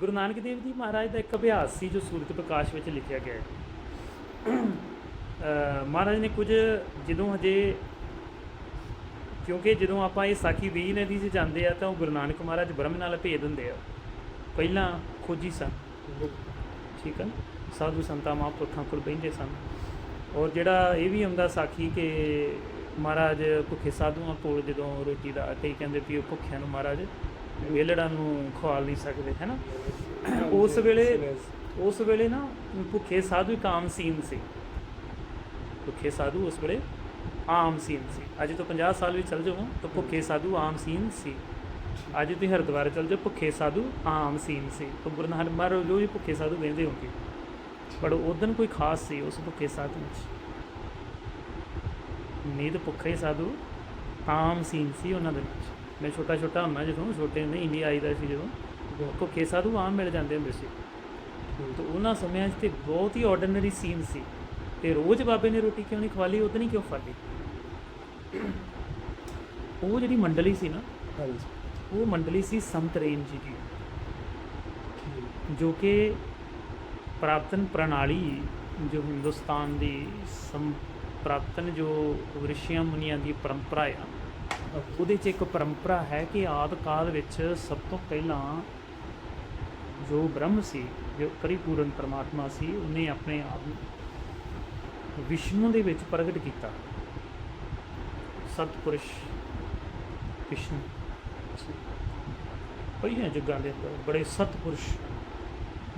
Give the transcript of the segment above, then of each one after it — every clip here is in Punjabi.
ਗੁਰੂ ਨਾਨਕ ਦੇਵ ਜੀ ਮਹਾਰਾਜ ਦਾ ਇੱਕ ਅਭਿਆਸ ਸੀ ਜੋ ਸੂਰਤ ਪ੍ਰਕਾਸ਼ ਵਿੱਚ ਲਿਖਿਆ ਗਿਆ ਹੈ। ਮਹਾਰਾਜ ਨੇ ਕੁਝ ਜਦੋਂ ਹਜੇ ਕਿਉਂਕਿ ਜਦੋਂ ਆਪਾਂ ਇਹ ਸਾਖੀ ਵੀ ਨਦੀ 'ਚ ਜਾਂਦੇ ਆ ਤਾਂ ਉਹ ਗੁਰੂ ਨਾਨਕ ਮਹਾਰਾਜ ਬ੍ਰਹਮ ਨਾਲ ਭੇਦ ਹੁੰਦੇ ਆ। ਪਹਿਲਾਂ ਖੋਜੀ ਸਨ। ਠੀਕ ਹੈ ਨਾ? ਸਾਧੂ ਸੰਤਾਂ, ਮਹਾਂਪੁਰਖਾਂ ਕੋਲ ਬਹਿੰਦੇ ਸਨ। ਔਰ ਜਿਹੜਾ ਇਹ ਵੀ ਹੁੰਦਾ ਸਾਖੀ ਕਿ ਮਹਾਰਾਜ ਭੁੱਖੇ ਸਾਧੂਆਂ ਕੋਲ ਜਦੋਂ ਰੋਟੀ ਦਾ ਆਟੇ ਕਹਿੰਦੇ ਵੀ ਉਹ ਭੁੱਖਿਆਂ ਨੂੰ ਮਹਾਰਾਜ ਵੇਲੜਾਂ ਨੂੰ ਖਵਾਲ ਨਹੀਂ ਸਕਦੇ, ਹੈ ਨਾ? ਉਸ ਵੇਲੇ ਉਸ ਵੇਲੇ ਨਾ ਭੁੱਖੇ ਸਾਧੂ ਇੱਕ ਆਮ ਸੀਨ ਸੀ। ਭੁੱਖੇ ਸਾਧੂ ਉਸ ਵੇਲੇ ਆਮ ਸੀਨ ਸੀ। ਅੱਜ ਤੋਂ 50 ਸਾਲ ਵੀ ਚੱਲ ਜਾਓ ਤਾਂ ਭੁੱਖੇ ਸਾਧੂ ਆਮ ਸੀਨ ਸੀ। ਅੱਜ ਤੁਸੀਂ ਹਰਿਦੁਆਰ ਚੱਲ ਜਾਓ, ਭੁੱਖੇ ਸਾਧੂ ਆਮ ਸੀਨ ਸੀ। ਤਾਂ ਗੁਰੂ ਨਾਨਕ ਮਹਾਰਾਜ ਰੋਜ਼ ਹੀ ਭੁੱਖੇ ਸਾਧੂ ਵੇਂਦੇ ਹੋਗੇ ਪਰ ਉਹ ਦਿਨ ਕੋਈ ਖਾਸ ਸੀ ਉਸ ਭੁੱਖੇ ਸਾਧੂ ਵਿੱਚ। ਨੀਂਦ ਭੁੱਖੇ ਸਾਧੂ ਆਮ ਸੀਨ ਸੀ ਉਹਨਾਂ ਦੇ ਵਿੱਚ। ਮੈਂ ਛੋਟਾ ਛੋਟਾ ਹੁੰਦਾ ਜਦੋਂ ਛੋਟੇ ਨਹੀਂ ਇੰਨੀ ਆਈਦਾ ਸੀ ਜਦੋਂ ਭੁੱਖੇ ਸਾਧੂ ਆਮ ਮਿਲ ਜਾਂਦੇ ਹੁੰਦੇ ਸੀ। ਤੇ ਉਹਨਾਂ ਸਮਿਆਂ 'ਚ ਤੇ ਬਹੁਤ ਹੀ ਆਰਡੀਨਰੀ ਸੀਨ ਸੀ। ਤੇ ਰੋਜ਼ ਬਾਬੇ ਨੇ ਰੋਟੀ ਕਿਉਂ ਨਹੀਂ ਖਵਾਲੀ ਉਦੋਂ ਨਹੀਂ ਕਿਉਂ ਖਾਲੀ? ਉਹ ਜਿਹੜੀ ਮੰਡਲੀ ਸੀ ਨਾ ਹਾਂਜੀ। ਉਹ ਮੰਡਲੀ ਸੀ ਸੰਤਰੇਨ ਜੀ ਦੀ। ਜੋ ਕਿ ਪ੍ਰਾਪਤਨ ਪ੍ਰਣਾਲੀ ਜੋ ਹਿੰਦੁਸਤਾਨ ਦੀ ਸੰ ਪ੍ਰਾਪਤਨ ਜੋ ਰਿਸ਼ੀਆਂ ਮੁਨੀਆਂ ਦੀ ਪਰੰਪਰਾ ਆ ਉਹਦੇ 'ਚ ਇੱਕ ਪਰੰਪਰਾ ਹੈ ਕਿ ਆਦ ਕਾਲ ਵਿੱਚ ਸਭ ਤੋਂ ਪਹਿਲਾਂ ਜੋ ਬ੍ਰਹਮ ਸੀ, ਜੋ ਪਰਿਪੂਰਨ ਪਰਮਾਤਮਾ ਸੀ, ਉਹਨੇ ਆਪਣੇ ਆਪ ਨੂੰ ਵਿਸ਼ਨੂੰ ਦੇ ਵਿੱਚ ਪ੍ਰਗਟ ਕੀਤਾ। ਸਤਪੁਰਸ਼ ਵਿਸ਼ਨੂੰ। ਪਹਿਲਾਂ ਜੁਗਾਂ ਦੇ ਅੰਦਰ ਬੜੇ ਸਤਪੁਰਸ਼।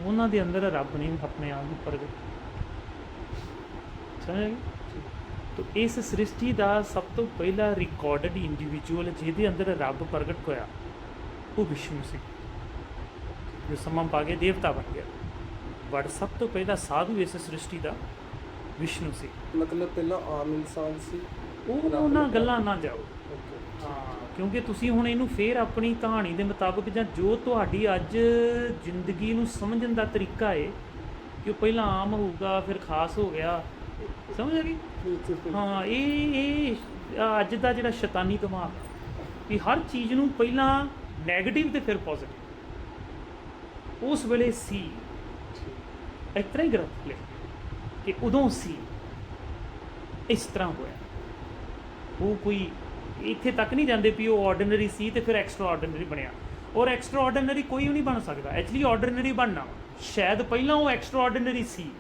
ਉਹਨਾਂ ਦੇ ਅੰਦਰ ਰੱਬ ਨੇ ਆਪਣੇ ਆਪ ਨੂੰ ਪ੍ਰਗਟ ਸਮਝ ਤੋ ਇਸ ਸ੍ਰਿਸ਼ਟੀ ਦਾ ਸਭ ਤੋਂ ਪਹਿਲਾ ਰਿਕਾਰਡਡ ਇੰਡੀਵਿਜੂਅਲ ਜਿਹਦੇ ਅੰਦਰ ਰੱਬ ਪ੍ਰਗਟ ਹੋਇਆ ਉਹ ਵਿਸ਼ਨੂੰ ਸੀ। ਜੋ ਸਮਾਂ ਪਾ ਕੇ ਦੇਵਤਾ ਬਣ ਗਿਆ। ਬਟ ਸਭ ਤੋਂ ਪਹਿਲਾ ਸਾਧੂ ਇਸ ਸ੍ਰਿਸ਼ਟੀ ਦਾ ਵਿਸ਼ਨੂੰ ਸੀ। ਮਤਲਬ ਪਹਿਲਾਂ ਆਮ ਇਨਸਾਨ ਸੀ? ਉਹ ਉਹਨਾਂ ਗੱਲਾਂ ਨਾ ਜਾਓ। ਹਾਂ ਕਿਉਂਕਿ ਤੁਸੀਂ ਹੁਣ ਇਹਨੂੰ ਫੇਰ ਆਪਣੀ ਕਹਾਣੀ ਦੇ ਮੁਤਾਬਕ ਜਾਂ ਜੋ ਤੁਹਾਡੀ ਅੱਜ ਜ਼ਿੰਦਗੀ ਨੂੰ ਸਮਝਣ ਦਾ ਤਰੀਕਾ ਹੈ ਕਿ ਉਹ ਪਹਿਲਾਂ ਆਮ ਹੋਊਗਾ ਫਿਰ ਖਾਸ ਹੋ ਗਿਆ। ਸਮਝ ਆ ਗਈ? ਹਾਂ ਇਹ ਇਹ ਅੱਜ ਦਾ ਜਿਹੜਾ ਸ਼ੈਤਾਨੀ ਦਿਮਾਗ ਹੈ, ਵੀ ਹਰ ਚੀਜ਼ ਨੂੰ ਪਹਿਲਾਂ 네ਗੇਟਿਵ ਤੇ ਫਿਰ ਪੋਜ਼ਿਟਿਵ ਉਸ ਵੇਲੇ ਸੀ ਇਸ ਤਰ੍ਹਾਂ ਹੀ ਗ੍ਰੰਥ ਲਿਖ ਕਿ ਉਦੋਂ ਸੀ ਇਸ ਤਰ੍ਹਾਂ ਹੋਇਆ। ਉਹ ਕੋਈ ਇੱਥੇ ਤੱਕ ਨਹੀਂ ਜਾਂਦੇ ਵੀ ਉਹ ਆਰਡੀਨਰੀ ਸੀ ਤੇ ਫਿਰ ਐਕਸਟਰਾ ਆਰਡੀਨਰੀ ਬਣਿਆ। ਔਰ ਐਕਸਟਰਾ ਆਰਡੀਨਰੀ ਕੋਈ ਵੀ ਨਹੀਂ ਬਣ ਸਕਦਾ। ਐਕਚੁਅਲੀ ਆਰਡੀਨਰੀ ਬਣਨਾ। ਸ਼ਾਇਦ ਪਹਿਲਾਂ ਉਹ ਐਕਸਟਰਾ ਆਰਡੀਨਰੀ ਸੀ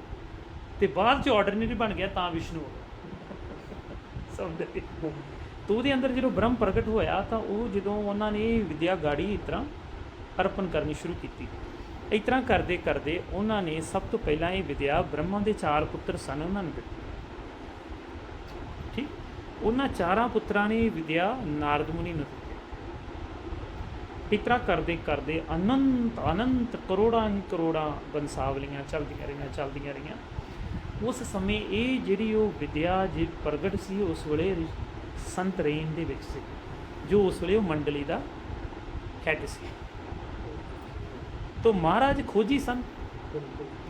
ਤੇ ਬਾਅਦ ਚ ਆਰਡੀਨਰੀ ਬਣ ਗਿਆ ਤਾਂ ਵਿਸ਼ਨੂੰ। ਸਮਝਦੇ ਤੋ ਉਹਦੇ ਅੰਦਰ ਜਦੋਂ ਬ੍ਰਹਮ ਪ੍ਰਗਟ ਹੋਇਆ ਤਾਂ ਉਹ ਜਦੋਂ ਉਹਨਾਂ ਨੇ ਵਿਦਿਆ ਗਾੜੀ ਇਸ ਤਰ੍ਹਾਂ ਅਰਪਣ ਕਰਨੀ ਸ਼ੁਰੂ ਕੀਤੀ। ਇਸ ਤਰ੍ਹਾਂ ਕਰਦੇ ਕਰਦੇ ਉਹਨਾਂ ਨੇ ਸਭ ਤੋਂ ਪਹਿਲਾਂ ਇਹ ਵਿਦਿਆ ਬ੍ਰਹਮਾ ਦੇ ਚਾਰ ਪੁੱਤਰ ਸਨ ਉਹਨਾਂ ਨੂੰ ਦਿੱਤੀ। ਠੀਕ? ਉਹਨਾਂ ਚਾਰਾਂ ਪੁੱਤਰਾਂ ਨੇ ਵਿਦਿਆ ਨਾਰਦ ਮੁਨੀ ਨੂੰ ਦਿੱਤੀ। ਇਸ ਤਰ੍ਹਾਂ ਕਰਦੇ ਕਰਦੇ ਅਨੰਤ ਅਨੰਤ ਕਰੋੜਾਂ ਕਰੋੜਾਂ ਬੰਸਾਵਲੀਆਂ ਚੱਲਦੀਆਂ ਰਹੀਆਂ ਚੱਲਦੀਆਂ ਰਹੀਆਂ। ਉਸ ਸਮੇਂ ਇਹ ਜਿਹੜੀ ਉਹ ਵਿਦਿਆ ਜੇ ਪ੍ਰਗਟ ਸੀ, ਉਸ ਵੇਲੇ ਸੰਤ ਰੇਨ ਦੇ ਵਿੱਚ ਸੀ, ਜੋ ਉਸ ਵੇਲੇ ਉਹ ਮੰਡਲੀ ਦਾ ਹੈਡ ਸੀ। ਤੋਂ ਮਹਾਰਾਜ ਖੋਜੀ ਸਨ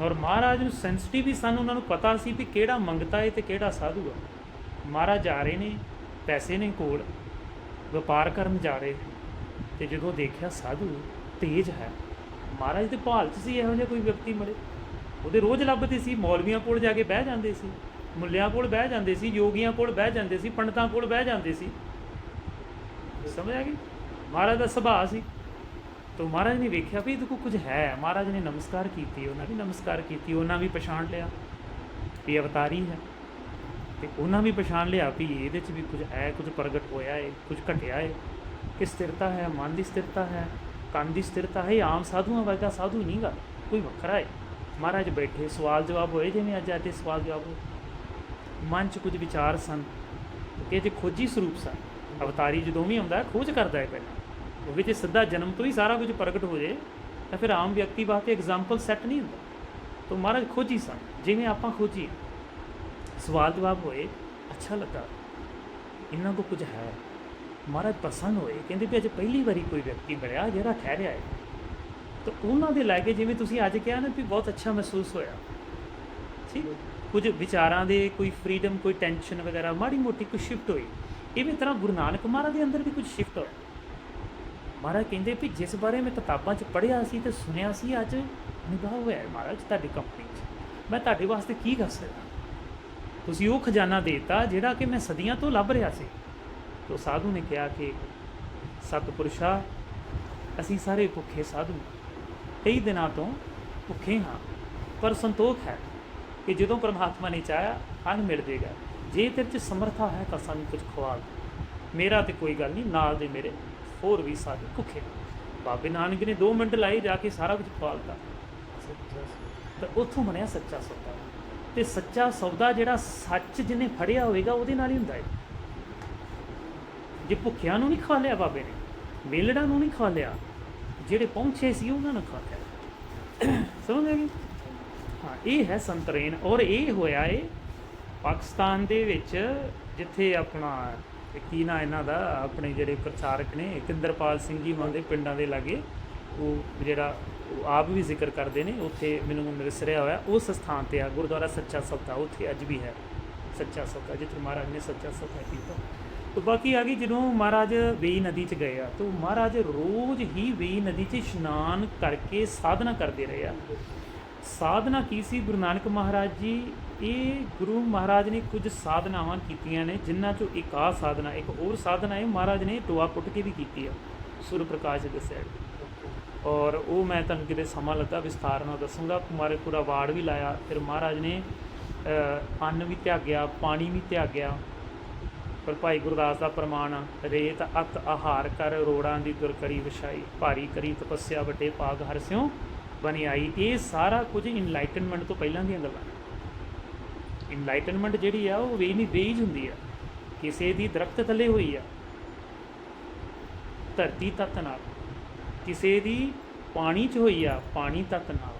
ਔਰ ਮਹਾਰਾਜ ਨੂੰ ਸੈਂਸਿਟਿਵ ਵੀ ਸਨ, ਉਹਨਾਂ ਨੂੰ ਪਤਾ ਸੀ ਵੀ ਕਿਹੜਾ ਮੰਗਤਾ ਹੈ ਤੇ ਕਿਹੜਾ ਸਾਧੂ ਹੈ ਮਹਾਰਾਜ ਆ ਰਹੇ ਨੇ, ਪੈਸੇ ਨੇ ਕੋਲ, ਵਪਾਰ ਕਰਨ ਜਾ ਰਹੇ ਨੇ ਤੇ ਜਦੋਂ ਦੇਖਿਆ ਸਾਧੂ ਤੇਜ ਹੈ, ਮਹਾਰਾਜ ਦੇ ਭਾਲ 'ਚ ਸੀ ਇਹੋ ਜਿਹਾ ਕੋਈ ਵਿਅਕਤੀ ਮਿਲੇ ਉਹਦੇ ਰੋਜ਼ ਲੱਭਦੇ ਸੀ, ਮੌਲਵੀਆਂ ਕੋਲ ਜਾ ਕੇ ਬਹਿ ਜਾਂਦੇ ਸੀ, ਮੁੱਲਿਆਂ ਕੋਲ ਬਹਿ ਜਾਂਦੇ ਸੀ, ਯੋਗੀਆਂ ਕੋਲ ਬਹਿ ਜਾਂਦੇ ਸੀ, ਪੰਡਤਾਂ ਕੋਲ ਬਹਿ ਜਾਂਦੇ ਸੀ। ਸਮਝ ਆ ਗਈ? ਮਹਾਰਾਜ ਦਾ ਸੁਭਾਅ ਸੀ। ਤੋ ਮਹਾਰਾਜ ਨੇ ਵੇਖਿਆ ਵੀ ਇਹਦੇ ਕੋਲ ਕੁਝ ਹੈ। ਮਹਾਰਾਜ ਨੇ ਨਮਸਕਾਰ ਕੀਤੀ, ਉਹਨਾਂ ਵੀ ਨਮਸਕਾਰ ਕੀਤੀ, ਉਹਨਾਂ ਵੀ ਪਛਾਣ ਲਿਆ। ਵੀ ਅਵਤਾਰੀ ਹੈ। ਤੇ ਉਹਨਾਂ ਵੀ ਪਛਾਣ ਲਿਆ ਵੀ ਇਹਦੇ 'ਚ ਵੀ ਕੁਝ ਹੈ, ਕੁਝ ਪ੍ਰਗਟ ਹੋਇਆ ਹੈ ਕੁਝ ਘਟਿਆ ਹੈ ਕਿ ਸਥਿਰਤਾ ਹੈ? ਮਨ ਦੀ ਸਥਿਰਤਾ ਹੈ? ਕੰਨ ਦੀ ਸਥਿਰਤਾ ਹੈ? ਆਮ ਸਾਧੂਆਂ ਵਰਗਾ ਸਾਧੂ ਨਹੀਂਗਾ। ਕੋਈ ਵੱਖਰਾ ਹੈ ਮਹਾਰਾਜ ਬੈਠੇ, ਸਵਾਲ ਜਵਾਬ ਹੋਏ ਜਿਵੇਂ ਅੱਜ ਆਤੇ ਸਵਾਲ ਜਵਾਬ ਹੋਏ। ਮਨ 'ਚ ਕੁਝ ਵਿਚਾਰ ਸਨ, ਕਿ ਜੇ ਖੋਜੀ ਸਰੂਪ ਸਨ। ਅਵਤਾਰੀ ਜਦੋਂ ਵੀ ਆਉਂਦਾ, ਖੋਜ ਕਰਦਾ ਹੈ ਪਹਿਲਾਂ। ਕਿਉਂਕਿ ਜੇ ਸਿੱਧਾ ਜਨਮ ਤੋਂ ਹੀ ਸਾਰਾ ਕੁਝ ਪ੍ਰਗਟ ਹੋ ਜੇ ਤਾਂ ਫਿਰ ਆਮ ਵਿਅਕਤੀ ਵਾਸਤੇ ਐਗਜ਼ਾਮਪਲ ਸੈੱਟ ਨਹੀਂ ਹੁੰਦਾ। ਤਾਂ ਮਹਾਰਾਜ ਖੋਜੀ ਸਨ, ਜਿਵੇਂ ਆਪਾਂ ਖੋਜੀ ਸਵਾਲ ਜਵਾਬ ਹੋਏ, ਅੱਛਾ ਲੱਗਾ ਇਹਨਾਂ ਕੋ ਕੁਝ ਹੈ। ਮਹਾਰਾਜ ਪਸੰਦ ਹੋਏ, ਕਹਿੰਦੇ ਵੀ ਅੱਜ ਪਹਿਲੀ ਵਾਰੀ ਕੋਈ ਵਿਅਕਤੀ ਮਿਲਿਆ ਜਿਹੜਾ ਠਹਿਰਿਆ ਹੈ। ਤਾਂ ਉਹਨਾਂ ਦੇ ਲੈ ਕੇ ਜਿਵੇਂ ਤੁਸੀਂ ਅੱਜ ਕਿਹਾ ਨਾ ਵੀ ਬਹੁਤ ਅੱਛਾ ਮਹਿਸੂਸ ਹੋਇਆ। ਠੀਕ? ਕੁਝ ਵਿਚਾਰਾਂ ਦੇ ਕੋਈ ਫਰੀडम ਕੋਈ ਟੈਨਸ਼ਨ ਵਗੈਰਾ, ਮਾੜੀ ਮੋਟੀ ਕੁਝ ਸ਼ਿਫਟ ਹੋਈ। ਇਵੇਂ ਤਰ੍ਹਾਂ ਗੁਰੂ ਨਾਨਕ ਮਹਾਰਾਜ ਦੇ ਅੰਦਰ ਵੀ ਕੁਝ ਸ਼ਿਫਟ ਹੋਇਆ। ਮਹਾਰਾਜ ਕਹਿੰਦੇ ਵੀ ਜਿਸ ਬਾਰੇ ਮੈਂ ਕਿਤਾਬਾਂ 'ਚ ਪੜ੍ਹਿਆ ਸੀ ਤੇ ਸੁਣਿਆ ਸੀ, ਅੱਜ ਨਿਭਾਅ ਹੋਇਆ ਹੈ ਮਹਾਰਾਜ ਤੁਹਾਡੀ ਕੰਪਨੀ 'ਚ। ਮੈਂ ਤੁਹਾਡੇ ਵਾਸਤੇ ਕੀ ਕਰ ਸਕਦਾ? ਤੁਸੀਂ ਉਹ ਖਜ਼ਾਨਾ ਦੇਤਾ ਜਿਹੜਾ ਕਿ ਮੈਂ ਸਦੀਆਂ ਤੋਂ ਲੱਭ ਰਿਹਾ ਸੀ। ਤੋ ਸਾਧੂ ਨੇ ਕਿਹਾ ਕਿ ਸਤਿਪੁਰਸ਼ਾ ਅਸੀਂ ਸਾਰੇ ਭੁੱਖੇ ਸਾਧੂ। ਕਈ ਦਿਨਾਂ ਤੋਂ ਭੁੱਖੇ ਹਾਂ, ਪਰ ਸੰਤੋਖ ਹੈ ਕਿ ਜਦੋਂ ਪਰਮਾਤਮਾ ਨੇ ਚਾਹਿਆ, ਅੰਨ ਮਿਲ ਜੇਗਾ ਜੇ ਤੇਰੇ 'ਚ ਸਮਰੱਥਾ ਹੈ ਤਾਂ ਸਾਨੂੰ ਕੁਝ ਖਵਾ ਦੇ। ਮੇਰਾ ਤੇ ਕੋਈ ਗੱਲ ਨਹੀਂ, ਨਾਲ ਦੇ ਮੇਰੇ ਹੋਰ ਵੀ ਸਾਰੇ ਭੁੱਖੇ ਬਾਬੇ ਨਾਨਕ ਨੇ 2 ਮਿੰਟ ਲਾਏ ਜਾ ਕੇ ਸਾਰਾ ਕੁਝ ਖਵਾ ਖਵਾਲਤਾ ਤਾਂ ਉੱਥੋਂ ਬਣਿਆ ਸੱਚਾ ਸੌਦਾ। ਤੇ ਸੱਚਾ ਸੌਦਾ ਜਿਹੜਾ ਸੱਚ ਜਿਹਨੇ ਫੜਿਆ ਹੋਵੇਗਾ, ਉਹਦੇ ਨਾਲ ਹੀ ਹੁੰਦਾ ਹੈ ਜੇ ਭੁੱਖਿਆਂ ਨੂੰ ਨਹੀਂ ਖਾ ਲਿਆ ਬਾਬੇ ਨੇ, ਮੇਲੜਾਂ ਨੂੰ ਨਹੀਂ ਖਾ ਲਿਆ ਜਿਹੜੇ ਪਹੁੰਚੇ ਸੀ ਉਹਨਾਂ ਨੂੰ ਖਾ ਲਿਆ ਸਮਝ ਗਏ ਹਾਂ, ਇਹ ਹੈ ਸੰਤਰੇਨ ਔਰ ਇਹ ਹੋਇਆ ਏ ਪਾਕਿਸਤਾਨ ਦੇ ਵਿੱਚ ਜਿੱਥੇ ਆਪਣਾ ਕੀ ਨਾ ਇਹਨਾਂ ਦਾ, ਆਪਣੇ ਜਿਹੜੇ ਪ੍ਰਚਾਰਕ ਨੇ, ਕਿੰਦਰਪਾਲ ਸਿੰਘ ਜੀ ਉਹਨਾਂ ਦੇ ਪਿੰਡਾਂ ਦੇ ਲਾਗੇ, ਉਹ ਜਿਹੜਾ ਉਹ ਆਪ ਵੀ ਜ਼ਿਕਰ ਕਰਦੇ ਨੇ, ਉੱਥੇ ਮੈਨੂੰ ਮਿਸਰਿਆ ਹੋਇਆ, ਉਸ ਸਥਾਨ ਤੇ ਆ, ਗੁਰਦੁਆਰਾ ਸੱਚਾ ਸੌਦਾ, ਉੱਥੇ ਅੱਜ ਵੀ ਹੈ। ਸੱਚਾ ਸੌਦਾ, ਜਿੱਥੇ ਮਹਾਰਾਜ ਨੇ ਸੱਚਾ ਸੌਦਾ ਕੀਤਾ। तो ਬਾਕੀ ਆ ਗਈ ਜਦੋਂ ਮਹਾਰਾਜ ਵੇਈ ਨਦੀ 'ਚ ਗਏ ਆ ਤਾਂ ਮਹਾਰਾਜ ਰੋਜ਼ ਹੀ ਵੇਈ ਨਦੀ 'ਚ ਇਸ਼ਨਾਨ ਕਰਕੇ ਸਾਧਨਾ ਕਰਦੇ ਰਹੇ ਆ ਸਾਧਨਾ ਕੀ ਸੀ ਗੁਰੂ ਨਾਨਕ ਮਹਾਰਾਜ ਜੀ ਇਹ ਗੁਰੂ ਮਹਾਰਾਜ ਨੇ ਕੁਝ ਸਾਧਨਾਵਾਂ ਕੀਤੀਆਂ ਨੇ ਜਿਨ੍ਹਾਂ ਚੋਂ ਇੱਕ ਆ ਸਾਧਨਾ ਇੱਕ ਹੋਰ ਸਾਧਨਾ ਹੈ ਮਹਾਰਾਜ ਨੇ ਟੋਆ ਪੁੱਟ ਕੇ ਵੀ ਕੀਤੀ ਆ ਸੁਰ ਪ੍ਰਕਾਸ਼ ਦੇ ਦੱਸਿਆ ਔਰ ਉਹ ਮੈਂ ਤੁਹਾਨੂੰ ਕਿਤੇ ਸਮਾਂ ਲੱਗਾ ਵਿਸਥਾਰ ਨਾਲ ਦੱਸੂਗਾ ਮਾਰੇ ਪੂਰਾ ਵਾਰਡ ਵੀ ਲਾਇਆ ਫਿਰ ਮਹਾਰਾਜ ਨੇ ਅੰਨ ਵੀ ਤਿਆਗਿਆ ਪਾਣੀ ਵੀ ਤਿਆਗਿਆ ਪਰ ਭਾਈ ਗੁਰਦਾਸ ਦਾ ਪ੍ਰਮਾਣ ਆ, ਰੇਤ ਅਤ ਆਹਾਰ ਕਰ ਰੋੜਾਂ ਦੀ ਦੁਰਕਰੀ ਵਿਛਾਈ। ਭਾਰੀ ਕਰੀ ਤਪੱਸਿਆ ਵੱਡੇ ਪਾਗ ਹਰ ਸਿਉ ਬਣੀ ਆਈ। ਇਹ ਸਾਰਾ ਕੁਝ ਇਨਲਾਈਟਨਮੈਂਟ ਤੋਂ ਪਹਿਲਾਂ ਦੀਆਂ ਗੱਲਾਂ ਇਨਲਾਈਟਨਮੈਂਟ ਜਿਹੜੀ ਆ ਉਹ ਵੇ ਨਹੀਂ ਵੇਜ ਹੁੰਦੀ ਆ। ਕਿਸੇ ਦੀ ਦਰਖਤ ਥੱਲੇ ਹੋਈ ਆ। ਧਰਤੀ ਤੱਤ ਨਾਲ। ਕਿਸੇ ਦੀ ਪਾਣੀ 'ਚ ਹੋਈ ਆ ਪਾਣੀ ਤੱਤ ਨਾਲ।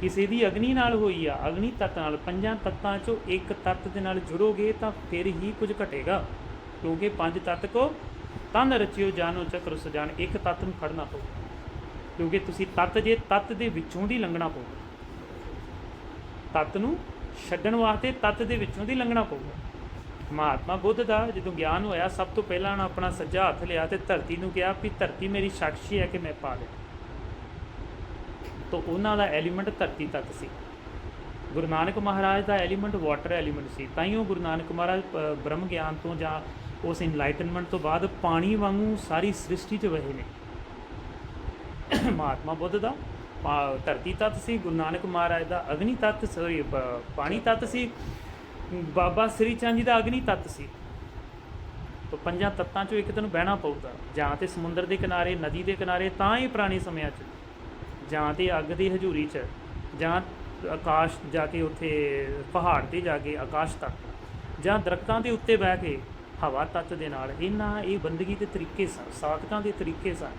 ਕਿਸੇ ਦੀ ਅਗਨੀ ਨਾਲ ਹੋਈ ਆ, ਅਗਨੀ ਤੱਤ ਨਾਲ, ਪੰਜਾਂ ਤੱਤਾਂ 'ਚੋਂ ਇੱਕ ਤੱਤ ਦੇ ਨਾਲ ਜੁੜੋਗੇ ਤਾਂ ਫਿਰ ਹੀ ਕੁਝ ਘਟੇਗਾ। ਕਿਉਂਕਿ ਪੰਜ ਤੱਤ ਕੋ ਤਨ ਰਚਿਓ ਜਾਨੋ ਚੱਕਰ ਸਜਾਨ, ਇੱਕ ਤੱਤ ਨੂੰ ਫੜਨਾ ਪਊ। ਕਿਉਂਕਿ ਤੁਸੀਂ ਤੱਤ ਜੇ ਤੱਤ ਦੇ ਵਿੱਚੋਂ ਦੀ ਲੰਘਣਾ ਪਊ। ਤੱਤ ਨੂੰ ਛੱਡਣ ਵਾਸਤੇ ਤੱਤ ਦੇ ਵਿੱਚੋਂ ਦੀ ਲੰਘਣਾ ਪਊਗਾ ਮਹਾਤਮਾ ਬੁੱਧ ਦਾ ਜਦੋਂ ਗਿਆਨ ਹੋਇਆ, ਸਭ ਤੋਂ ਪਹਿਲਾਂ ਉਹਨਾਂ ਆਪਣਾ ਸੱਜਾ ਹੱਥ ਲਿਆ ਤੇ ਧਰਤੀ ਨੂੰ ਕਿਹਾ ਵੀ ਧਰਤੀ ਮੇਰੀ ਸਾਖੀ ਹੈ ਕਿ ਮੈਂ ਪਾ ਲਿਆ। ਤਾਂ ਉਹਨਾਂ ਦਾ ਐਲੀਮੈਂਟ ਧਰਤੀ ਤੱਕ ਸੀ। ਗੁਰੂ ਨਾਨਕ ਮਹਾਰਾਜ ਦਾ ਐਲੀਮੈਂਟ ਵਾਟਰ ਐਲੀਮੈਂਟ ਸੀ। ਤਾਂ ਹੀ ਉਹ ਗੁਰੂ ਨਾਨਕ ਮਹਾਰਾਜ ਬ੍ਰਹਮ ਗਿਆਨ ਤੋਂ ਜਾਂ ਉਸ ਇਨਲਾਈਟਨਮੈਂਟ ਤੋਂ ਬਾਅਦ ਪਾਣੀ ਵਾਂਗੂ ਸਾਰੀ ਸ੍ਰਿਸ਼ਟੀ 'ਚ ਵਹੇ ਨੇ। ਮਹਾਤਮਾ ਬੁੱਧ ਦਾ ਪਾ- ਧਰਤੀ ਤੱਤ ਸੀ, ਗੁਰੂ ਨਾਨਕ ਮਹਾਰਾਜ ਦਾ ਅਗਨੀ ਤੱਤ ਸੋਰੀ ਪਾਣੀ ਤੱਤ ਸੀ, ਬਾਬਾ ਸ੍ਰੀ ਚੰਦ ਜੀ ਦਾ ਅਗਨੀ ਤੱਤ ਸੀ। ਤਾਂ ਪੰਜਾਂ ਤੱਤਾਂ ਚੋਂ ਇੱਕ ਤੈਨੂੰ ਬਹਿਣਾ ਪਊਗਾ। ਜਾਂ ਤੇ ਸਮੁੰਦਰ ਦੇ ਕਿਨਾਰੇ, ਨਦੀ ਦੇ ਕਿਨਾਰੇ, ਤਾਂ ਹੀ ਪੁਰਾਣੇ ਸਮਿਆਂ 'ਚ ਜਾਂ ਤੇ ਅੱਗ ਦੀ ਹਜ਼ੂਰੀ 'ਚ ਜਾਂ ਆਕਾਸ਼ ਜਾ ਕੇ ਉੱਥੇ ਪਹਾੜ ਤੇ ਜਾ ਕੇ ਆਕਾਸ਼ ਤੱਕ ਜਾਂ ਦਰਖਤਾਂ ਦੇ ਉੱਤੇ ਬਹਿ ਕੇ ਹਵਾ ਤੱਤ ਦੇ ਨਾਲ, ਇਹਨਾਂ ਇਹ ਬੰਦਗੀ ਦੇ ਤਰੀਕੇ ਸਨ ਸਾਧਕਾਂ ਦੇ ਤਰੀਕੇ ਸਨ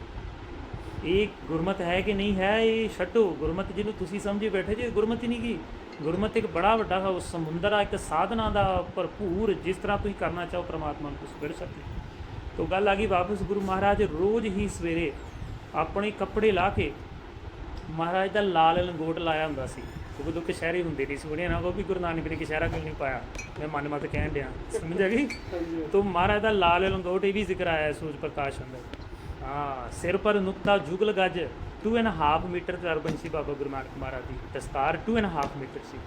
ਇਹ ਗੁਰਮਤ ਹੈ ਕਿ ਨਹੀਂ ਹੈ, ਇਹ ਛੱਡੋ, ਗੁਰਮਤ ਜਿਹਨੂੰ ਤੁਸੀਂ ਸਮਝੇ ਬੈਠੇ ਜੇ, ਗੁਰਮਤ ਹੀ ਨਹੀਂ ਗੀ ਗੁਰਮਤ ਇੱਕ ਬੜਾ ਵੱਡਾ ਉਹ ਸਮੁੰਦਰ ਆ, ਇੱਕ ਸਾਧਨਾ ਦਾ ਭਰਪੂਰ ਜਿਸ ਤਰ੍ਹਾਂ ਤੁਸੀਂ ਕਰਨਾ ਚਾਹੋ, ਪ੍ਰਮਾਤਮਾ ਨੂੰ ਤੁਸੀਂ ਮਿਲ ਸਕਦੇ ਹੋ। ਗੱਲ ਆ ਗਈ ਵਾਪਸ ਗੁਰੂ ਮਹਾਰਾਜ ਰੋਜ਼ ਹੀ ਸਵੇਰੇ ਆਪਣੇ ਕੱਪੜੇ ਲਾ ਕੇ ਮਹਾਰਾਜ ਦਾ ਲਾਲ ਲੰਗੋਟ ਲਾਇਆ ਹੁੰਦਾ ਸੀ। ਉਹ ਉਦੋਂ ਕਸ਼ਹਿਰੇ ਹੁੰਦੇ ਨਹੀਂ ਸੀ। ਬਣਿਆ ਨਾ ਕੋ ਵੀ ਗੁਰੂ ਨਾਨਕ ਨੇ ਕਸ਼ਹਿਰਾ ਕਿਉਂ ਨਹੀਂ ਪਾਇਆ। ਮੈਂ ਮਨ ਮਤ ਕਹਿਣ ਡਿਆ। ਸਮਝ ਆ ਗਈ? ਤੋ ਮਹਾਰਾਜ ਦਾ ਲਾਲ ਲੰਗੋਟ ਇਹ ਵੀ ਜ਼ਿਕਰ ਆਇਆ ਸੂਰਜ ਪ੍ਰਕਾਸ਼ ਅੰਦਰ। ਹਾਂ ਸਿਰ ਪਰ ਨੁਕਤਾ ਜੁਗਲ ਗੱਜ। 2 ਐਂਡ ਹਾਫ ਮੀਟਰ ਤਰਬਨ ਸੀ ਬਾਬਾ ਗੁਰੂ ਨਾਨਕ ਮਹਾਰਾਜ ਦੀ। ਦਸਤਾਰ 2 ਐਂਡ ਹਾਫ ਮੀਟਰ ਸੀ।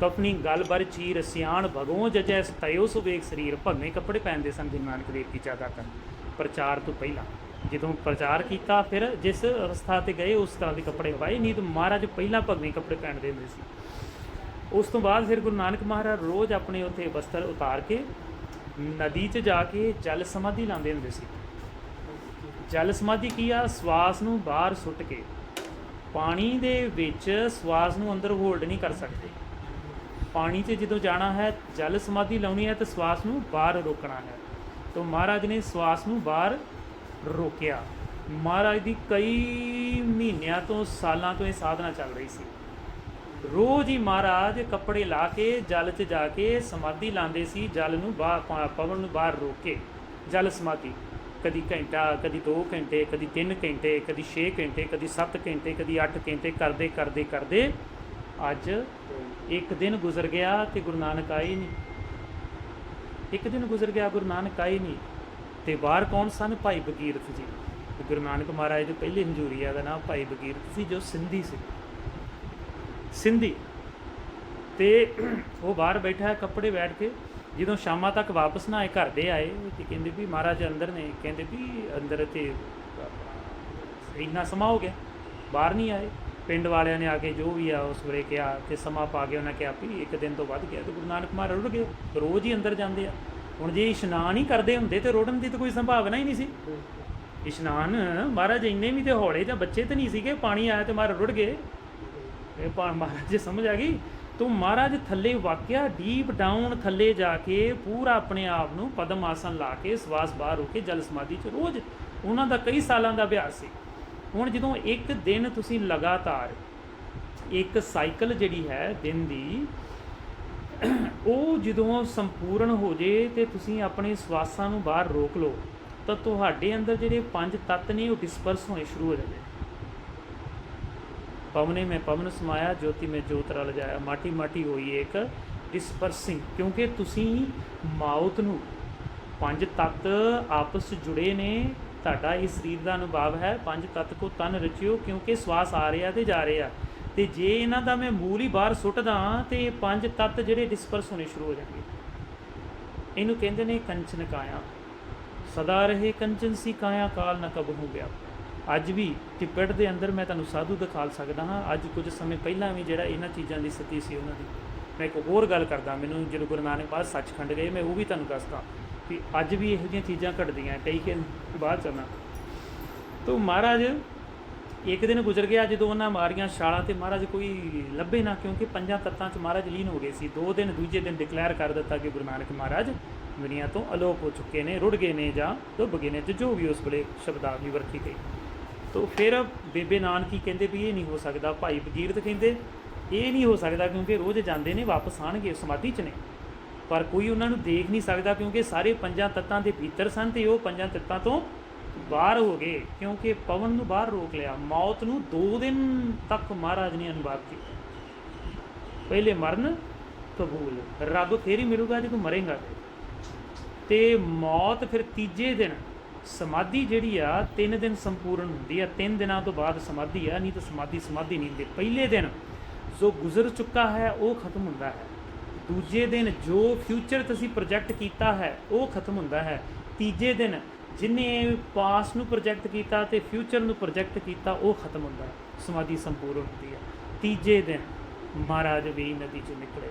ਕਪਨੀ ਗਲ ਬਰ ਚੀਰ ਸਿਆਣ ਭਗਵੋ ਜਜੈ ਸਤਯੋ ਸੁਵੇਗ ਸਰੀਰ। ਭਗਵੇਂ ਕੱਪੜੇ ਪਹਿਨਦੇ ਸਨ ਗੁਰੂ ਨਾਨਕ ਦੇਵ ਜੀ ਜ਼ਿਆਦਾਤਰ ਪ੍ਰਚਾਰ ਤੋਂ ਪਹਿਲਾਂ। ਜਦੋਂ ਪ੍ਰਚਾਰ ਕੀਤਾ, ਫਿਰ ਜਿਸ ਅਵਸਥਾ ਤੇ ਗਏ, ਉਸ ਤਰ੍ਹਾਂ ਦੇ ਕੱਪੜੇ ਪਾਏ ਨਹੀਂ ਤਾਂ ਮਹਾਰਾਜ ਪਹਿਲਾਂ ਭਗਵੇਂ ਕੱਪੜੇ ਪਹਿਨਦੇ ਹੁੰਦੇ ਸੀ। ਉਸ ਤੋਂ ਬਾਅਦ ਫਿਰ ਗੁਰੂ ਨਾਨਕ ਮਹਾਰਾਜ ਰੋਜ਼ ਆਪਣੇ ਉੱਥੇ ਬਸਤਰ ਉਤਾਰ ਕੇ, ਨਦੀ 'ਚ ਜਾ ਕੇ ਜਲ ਸਮਾਧੀ ਲਾਉਂਦੇ ਹੁੰਦੇ ਸੀ। ਜਲ ਸਮਾਧੀ ਕੀ ਆ? ਸਵਾਸ ਨੂੰ ਬਾਹਰ ਸੁੱਟ ਕੇ, ਪਾਣੀ ਦੇ ਵਿੱਚ ਸਵਾਸ ਨੂੰ ਅੰਦਰ ਹੋਲਡ ਨਹੀਂ ਕਰ ਸਕਦੇ। ਪਾਣੀ 'ਚ ਜਦੋਂ ਜਾਣਾ ਹੈ, ਜਲ ਸਮਾਧੀ ਲਾਉਣੀ ਹੈ ਤਾਂ ਸਵਾਸ ਨੂੰ ਬਾਹਰ ਰੋਕਣਾ ਹੈ। ਤਾਂ ਮਹਾਰਾਜ ਨੇ ਸਵਾਸ ਨੂੰ ਬਾਹਰ ਰੋਕਿਆ। ਮਹਾਰਾਜ ਦੀ ਕਈ ਮਹੀਨਿਆਂ ਤੋਂ ਸਾਲਾਂ ਤੋਂ ਇਹ ਸਾਧਨਾ ਚੱਲ ਰਹੀ ਸੀ। ਰੋਜ਼ ਹੀ ਮਹਾਰਾਜ ਕੱਪੜੇ ਲਾ ਕੇ, ਜਲ 'ਚ ਜਾ ਕੇ ਸਮਾਧੀ ਲਾਉਂਦੇ ਸੀ, ਜਲ ਨੂੰ ਬਾਹਰ ਪਵਨ ਨੂੰ ਬਾਹਰ ਰੋਕ। ਕੇ ਜਲ ਸਮਾਧੀ। ਕਦੀ ਘੰਟਾ, ਕਦੀ 2 ਘੰਟੇ, ਕਦੀ 3 ਘੰਟੇ, ਕਦੀ 6 ਘੰਟੇ, ਕਦੀ 7 ਘੰਟੇ, ਕਦੀ 8 ਘੰਟੇ ਕਰਦੇ ਕਰਦੇ ਕਰਦੇ ਅੱਜ ਇੱਕ ਦਿਨ ਗੁਜ਼ਰ ਗਿਆ ਤੇ ਗੁਰੂ ਨਾਨਕ ਆਏ ਨਹੀਂ। ਇੱਕ ਦਿਨ ਗੁਜ਼ਰ ਗਿਆ, ਗੁਰੂ ਨਾਨਕ ਆਏ ਨਹੀਂ। ਤੇ ਬਾਹਰ ਕੌਣ ਸਨ? ਭਾਈ ਬਗੀਰਥ ਜੀ। ਗੁਰੂ ਨਾਨਕ ਮਹਾਰਾਜ ਦੇ ਪਹਿਲੇ ਹੰਜੂਰੀਆ ਦਾ ਨਾਮ ਭਾਈ ਬਗੀਰ ਸੀ, ਜੋ ਸਿੰਧੀ ਸੀ। ਸਿੰਧੀ। ਤੇ ਉਹ ਬਾਹਰ ਬੈਠਾ, ਕੱਪੜੇ ਬੈਠ ਕੇ, ਜਦੋਂ ਸ਼ਾਮਾਂ ਤੱਕ ਵਾਪਸ ਨਾ ਆਏ, ਘਰ ਦੇ ਆਏ, ਤੇ ਕਹਿੰਦੇ ਵੀ ਮਹਾਰਾਜ ਅੰਦਰ ਨੇ, ਕਹਿੰਦੇ ਵੀ ਅੰਦਰ ਤੇ ਇੰਨਾ ਸਮਾਂ ਹੋ ਗਿਆ, ਬਾਹਰ ਨਹੀਂ ਆਏ। ਪਿੰਡ ਵਾਲਿਆਂ ਨੇ ਆ ਕੇ ਜੋ ਵੀ ਆ, ਉਸ ਵੇਲੇ ਕਿਹਾ ਤੇ ਸਮਾਂ ਪਾ ਕੇ ਉਹਨਾਂ ਕਿਹਾ ਵੀ ਇੱਕ ਦਿਨ ਤੋਂ ਵੱਧ ਗਿਆ, ਤੇ ਗੁਰੂ ਨਾਨਕ ਮਹਾਰਾਜ ਰੁੜ ਗਏ, ਰੋਜ਼ ਹੀ ਅੰਦਰ ਜਾਂਦੇ ਆ। ਹੁਣ ਜੇ ਇਸ਼ਨਾਨ ਹੀ ਕਰਦੇ ਹੁੰਦੇ ਤੇ ਰੋੜਨ ਦੀ ਤਾਂ ਕੋਈ ਸੰਭਾਵਨਾ ਹੀ ਨਹੀਂ ਸੀ। ਇਸ਼ਨਾਨ, ਮਹਾਰਾਜ ਇੰਨੇ ਵੀ ਤੇ ਹੌਲੇ ਜਾਂ ਬੱਚੇ ਤੇ ਨਹੀਂ ਸੀਗੇ, ਪਾਣੀ ਆਇਆ ਤੇ ਮਹਾਰਾਜ ਰੁੜ ਗਏ। ਇਹ ਮਹਾਰਾਜ ਜੀ ਸਮਝ ਆ ਗਈ। ਤੂੰ ਮਹਾਰਾਜ ਥੱਲੇ ਵਾਕਿਆ ਡੀਪ ਡਾਊਨ ਥੱਲੇ ਜਾ ਕੇ ਪੂਰਾ ਆਪਣੇ ਆਪ ਨੂੰ ਪਦਮ ਆਸਨ ਲਾ ਕੇ ਸਵਾਸ ਬਾਹਰ ਹੋ ਕੇ ਜਲ ਸਮਾਧੀ ਚ ਰੋਜ਼ ਉਹਨਾਂ ਦਾ ਕਈ ਸਾਲਾਂ ਦਾ ਅਭਿਆਸ ਸੀ। ਹੁਣ ਜਦੋਂ ਇੱਕ ਦਿਨ ਤੁਸੀਂ ਲਗਾਤਾਰ ਇੱਕ ਸਾਈਕਲ ਜਿਹੜੀ ਹੈ ਦਿਨ ਦੀ ਉਹ ਜਦੋਂ ਸੰਪੂਰਨ ਹੋ ਜੇ ਤੇ ਤੁਸੀਂ ਆਪਣੇ ਸਵਾਸਾਂ ਨੂੰ ਬਾਹਰ ਰੋਕ ਲਓ, ਤਾਂ ਤੁਹਾਡੇ ਅੰਦਰ ਜਿਹੜੇ ਪੰਜ ਤੱਤ ਨੇ ਉਹ ਡਿਸਪਰਸ ਹੋਣੇ ਸ਼ੁਰੂ ਹੋ ਜਾਂਦੇ ਪਵਨੇ ਮੈਂ ਪਵਨ ਸਮਾਇਆ, ਜੋਤੀ ਮੈਂ ਜੋਤ ਰਲ ਜਾਇਆ। ਮਾਟੀ ਮਾਟੀ ਹੋਈ ਇੱਕ ਡਿਸਪਰਸਿੰਗ ਕਿਉਂਕਿ ਤੁਸੀਂ ਮੌਤ ਨੂੰ ਪੰਜ ਤੱਤ ਆਪਸ ਜੁੜੇ ਨੇ, ਤੁਹਾਡਾ ਇਸ ਸਰੀਰ ਦਾ ਅਨੁਭਵ ਹੈ। ਪੰਜ ਤੱਤ ਕੋ ਤਨ ਰਚਿਓ, ਕਿਉਂਕਿ ਸਵਾਸ ਆ ਰਿਹਾ ਤੇ ਜਾ ਰਿਹਾ। ਤੇ ਜੇ ਇਹਨਾਂ ਦਾ ਮੈਂ ਮੂਲ ਹੀ ਬਾਹਰ ਸੁੱਟਦਾ, ਤੇ ਇਹ ਪੰਜ ਤੱਤ ਜਿਹੜੇ ਡਿਸਪਰਸ ਹੋਣੇ ਸ਼ੁਰੂ ਹੋ ਜਾਣਗੇ। ਇਹਨੂੰ ਕਹਿੰਦੇ ਨੇ ਕੰਚਨ ਕਾਇਆ। ਸਦਾ ਰਹੇ ਕੰਚਨ ਸੀ ਕਾਇਆ, ਕਾਲ ਨ ਕਬ ਹੋ ਗਿਆ। ਅੱਜ ਵੀ ਟਿੱਪੜ ਦੇ ਅੰਦਰ ਮੈਂ ਤੁਹਾਨੂੰ ਸਾਧੂ ਦਿਖਾ ਸਕਦਾ ਹਾਂ। ਅੱਜ ਕੁਝ ਸਮੇਂ ਪਹਿਲਾਂ ਵੀ ਜਿਹੜਾ ਇਹਨਾਂ ਚੀਜ਼ਾਂ ਦੀ ਸਥਿਤੀ ਸੀ ਉਹਨਾਂ ਦੀ। ਮੈਂ ਇੱਕ ਹੋਰ ਗੱਲ ਕਰਦਾ, ਮੈਨੂੰ ਜਦੋਂ ਗੁਰੂ ਨਾਨਕ ਬਾਅਦ ਸੱਚਖੰਡ ਗਏ, ਮੈਂ ਉਹ ਵੀ ਤੁਹਾਨੂੰ ਦੱਸਦਾ ਕਿ ਅੱਜ ਵੀ ਇਹੋ ਜਿਹੀਆਂ ਚੀਜ਼ਾਂ ਘਟਦੀਆਂ। ਕਈ ਕਿ ਬਾਅਦ ਚੱਲਣਾ ਤੋ ਮਹਾਰਾਜ ਇੱਕ ਦਿਨ ਗੁਜ਼ਰ ਗਿਆ, ਜਦੋਂ ਉਹਨਾਂ ਮਾਰੀਆਂ ਛਾਲਾਂ ਤੇ ਮਹਾਰਾਜ ਕੋਈ ਲੱਭੇ ਨਾ, ਕਿਉਂਕਿ ਪੰਜਾਂ ਤੱਤਾਂ 'ਚ ਮਹਾਰਾਜ ਲੀਨ ਹੋ ਗਏ ਸੀ। ਦੋ ਦਿਨ ਦੂਜੇ ਦਿਨ ਡਿਕਲੇਅਰ ਕਰ ਦਿੱਤਾ ਕਿ ਗੁਰੂ ਨਾਨਕ ਮਹਾਰਾਜ ਦੁਨੀਆ ਤੋਂ ਅਲੋਪ ਹੋ ਚੁੱਕੇ ਨੇ, ਰੁੜ ਗਏ ਨੇ ਜਾਂ ਡੁੱਬ ਗਏ ਨੇ ਤੇ ਜੋ ਵੀ ਉਸ ਵੇਲੇ ਸ਼ਬਦਾਵਲੀ ਵਰਤੀ ਗਈ। ਤੋ ਫਿਰ ਬੇਬੇ ਨਾਨਕੀ ਕਹਿੰਦੇ ਵੀ ਇਹ ਨਹੀਂ ਹੋ ਸਕਦਾ, ਭਾਈ ਬਗੀਰਤ ਕਹਿੰਦੇ, ਇਹ ਨਹੀਂ ਹੋ ਸਕਦਾ ਕਿਉਂਕਿ ਰੋਜ਼ ਜਾਂਦੇ ਨੇ, ਵਾਪਸ ਆਣਗੇ ਸਮਾਧੀ 'ਚ ਨੇ। ਪਰ ਕੋਈ ਉਹਨਾਂ ਨੂੰ ਦੇਖ ਨਹੀਂ ਸਕਦਾ ਕਿਉਂਕਿ ਸਾਰੇ ਪੰਜਾਂ ਤੱਤਾਂ ਦੇ ਭੀਤਰ ਸਨ ਤੇ ਉਹ ਪੰਜਾਂ ਤੱਤਾਂ ਤੋਂ ਬਾਹਰ ਹੋ ਗਏ, ਕਿਉਂਕਿ ਪਵਨ ਨੂੰ ਬਾਹਰ ਰੋਕ ਲਿਆ। ਮੌਤ ਨੂੰ 2 ਦਿਨ ਤੱਕ ਮਹਾਰਾਜ ਨੇ ਅਨੁਭਵ ਕੀਤਾ। ਪਹਿਲੇ ਮਰਨ ਕਬੂਲ ਰੱਬ ਫੇਰ ਹੀ ਮਿਲੂਗਾ ਜੇ ਤੂੰ ਮਰੇਗਾ। ਤੇ ਮੌਤ ਫਿਰ ਤੀਜੇ ਦਿਨ, ਸਮਾਧੀ ਜਿਹੜੀ ਆ, ਤਿੰਨ ਦਿਨ ਸੰਪੂਰਨ ਹੁੰਦੀ ਆ। ਤਿੰਨ ਦਿਨਾਂ ਤੋਂ ਬਾਅਦ ਸਮਾਧੀ ਆ, ਨਹੀਂ ਤਾਂ ਸਮਾਧੀ ਸਮਾਧੀ ਨਹੀਂ ਹੁੰਦੀ। ਪਹਿਲੇ ਦਿਨ ਜੋ ਗੁਜ਼ਰ ਚੁੱਕਾ ਹੈ, ਉਹ ਖਤਮ ਹੁੰਦਾ ਹੈ। ਦੂਜੇ ਦਿਨ ਜੋ ਫਿਊਚਰ ਤੁਸੀਂ ਪ੍ਰੋਜੈਕਟ ਕੀਤਾ ਹੈ, ਉਹ ਖਤਮ ਹੁੰਦਾ ਹੈ। ਤੀਜੇ ਦਿਨ ਜਿਨੇ ਪਾਸ ਨੂੰ ਪ੍ਰੋਜੈਕਟ ਕੀਤਾ ਤੇ ਫਿਊਚਰ ਨੂੰ ਪ੍ਰੋਜੈਕਟ ਕੀਤਾ, ਉਹ ਖਤਮ ਹੁੰਦਾ ਸਮਾਧੀ ਸੰਪੂਰਨ ਹੁੰਦੀ ਹੈ। ਤੀਜੇ ਦਿਨ ਮਹਾਰਾਜ ਵੀ ਨਦੀ 'ਚੋਂ ਨਿਕਲੇ।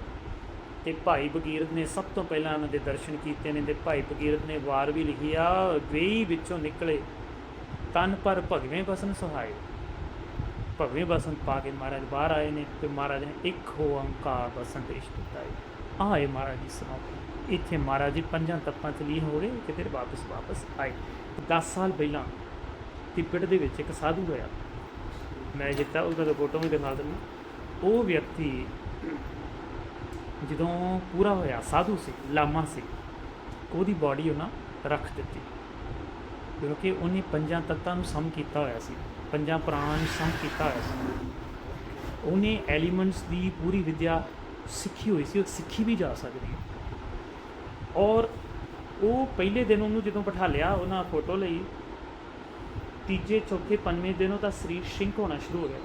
ਤੇ ਭਾਈ ਬਗੀਰਤ ਨੇ ਸਭ ਤੋਂ ਪਹਿਲਾਂ ਉਹਨਾਂ ਦੇ ਦਰਸ਼ਨ ਕੀਤੇ ਨੇ ਤੇ ਭਾਈ ਬਗੀਰਤ ਨੇ ਵਾਰ ਵੀ ਲਿਖੀ ਆ, ਵੇਈ ਵਿੱਚੋਂ ਨਿਕਲੇ, ਤਨ ਪਰ ਭਗਵੇਂ ਬਸਨ ਸੁਹਾਏ। ਭਗਵੇਂ ਬਸਨ ਪਾ ਕੇ ਮਹਾਰਾਜ ਬਾਹਰ ਆਏ ਨੇ ਤੇ ਮਹਾਰਾਜ ਨੇ ਇੱਕ ਹੋ ਅੰਕਾਰ ਦਾ ਪੇਸ਼ ਕੀਤਾ ਹੈ। ਆਏ ਮਹਾਰਾਜ ਜੀ ਸਮਾਪਤ। ਇੱਥੇ ਮਹਾਰਾਜ ਜੀ ਪੰਜਾਂ ਤੱਤਾਂ ਚ ਲੀਨ ਹੋ ਗਏ ਤੇ ਫਿਰ ਵਾਪਸ ਵਾਪਸ ਆਏ। 10 ਸਾਲ ਪਹਿਲਾਂ ਤਿੱਬਤ ਦੇ ਵਿੱਚ ਇੱਕ ਸਾਧੂ ਹੋਇਆ। ਮੈਂ ਜਿੱਤਾ, ਉਹਦਾ ਤਾਂ ਫੋਟੋ ਵੀ ਦਿਖਾ ਦਿੰਦਾ। ਉਹ ਵਿਅਕਤੀ ਜਦੋਂ ਪੂਰਾ ਹੋਇਆ, ਸਾਧੂ ਸੀ, ਲਾਮਾ ਸੀ, ਉਹਦੀ ਬਾਡੀ ਉਹਨਾਂ ਰੱਖ ਦਿੱਤੀ। ਕਿਉਂਕਿ ਉਹਨੇ ਪੰਜਾਂ ਤੱਤਾਂ ਨੂੰ ਸਮ ਕੀਤਾ ਹੋਇਆ ਸੀ, ਪੰਜਾਂ ਪ੍ਰਾਣਾਂ ਨੂੰ ਸਮ ਕੀਤਾ ਹੋਇਆ ਸੀ। ਉਹਨੇ ਐਲੀਮੈਂਟਸ ਦੀ ਪੂਰੀ ਵਿਦਿਆ ਸਿੱਖੀ ਹੋਈ ਸੀ, ਉਹ ਸਿੱਖੀ ਵੀ ਜਾ ਸਕਦੀ ਹੈ। ਔਰ ਉਹ ਪਹਿਲੇ ਦਿਨ ਉਹਨੂੰ ਜਦੋਂ ਬਿਠਾ ਲਿਆ ਉਹਨਾਂ ਫੋਟੋ ਲਈ, ਤੀਜੇ, ਚੌਥੇ, ਪੰਜਵੇਂ ਦਿਨ ਉਹਦਾ ਸਰੀਰ ਸ਼ਿੰਕ ਹੋਣਾ ਸ਼ੁਰੂ ਹੋ ਗਿਆ।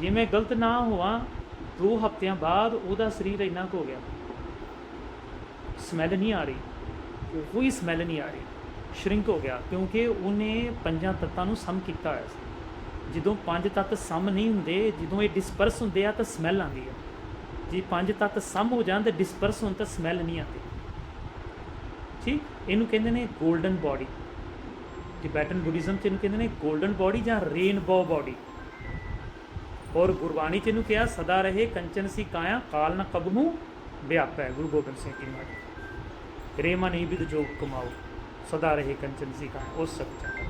ਜੇ ਮੈਂ ਗਲਤ ਨਾ ਹੋਵਾਂ, ਦੋ ਹਫ਼ਤਿਆਂ ਬਾਅਦ ਉਹਦਾ ਸਰੀਰ ਇੰਨਾ ਕੁ ਹੋ ਗਿਆ। ਸਮੈਲ ਨਹੀਂ ਆ ਰਹੀ। ਕੋਈ ਸਮੈਲ ਨਹੀਂ ਆ ਰਹੀ। ਸ਼ਰਿੰਕ ਹੋ ਗਿਆ, ਕਿਉਂਕਿ ਉਹਨੇ ਪੰਜਾਂ ਤੱਤਾਂ ਨੂੰ ਸਮ ਕੀਤਾ ਹੋਇਆ ਸੀ। ਜਦੋਂ ਪੰਜ ਤੱਤ ਸਮ ਨਹੀਂ ਹੁੰਦੇ, ਜਦੋਂ ਇਹ ਡਿਸਪਰਸ ਹੁੰਦੇ ਆ ਤਾਂ ਸਮੈਲ ਆਉਂਦੀ ਹੈ। ਜੇ, ਪੰਜ ਤੱਤ ਸਮ ਹੋ ਜਾਣ ਤੇ ਡਿਸਪਰਸ ਹੋਣ ਤਾਂ ਸਮੈਲ ਨਹੀਂ ਆਉਂਦੀ। ਠੀਕ? ਇਹਨੂੰ ਕਹਿੰਦੇ ਨੇ 골ਡਨ ਬਾਡੀ ਟਿਬੈਟਨ ਬੁੱਧੀਜ਼ਮ ਚ ਇਹਨੂੰ ਕਹਿੰਦੇ ਨੇ 골ਡਨ ਬਾਡੀ ਜਾਂ ਰੇਨਬੋ ਬਾਡੀ ਔਰ ਗੁਰਬਾਣੀ ਚ ਇਹਨੂੰ ਕਿਹਾ, ਸਦਾ ਰਹੇ ਕੰਚਨ ਸੀ ਕਾਇਆ, ਕਾਲ ਨ ਕਬਹੂ, ਵਿਆਪੈ। ਗੁਰੂ ਗੋਬਿੰਦ ਸਿੰਘ ਜੀ ਮਹਾਰਾਜ। ਰੇਮਾ ਨਹੀਂ ਬਿਦ ਜੋਗ ਕਮਾਓ, ਸਦਾ ਰਹੇ ਕੰਚਨ ਸੀ ਕਾਇਆ, ਉਸ ਸੱਚਾ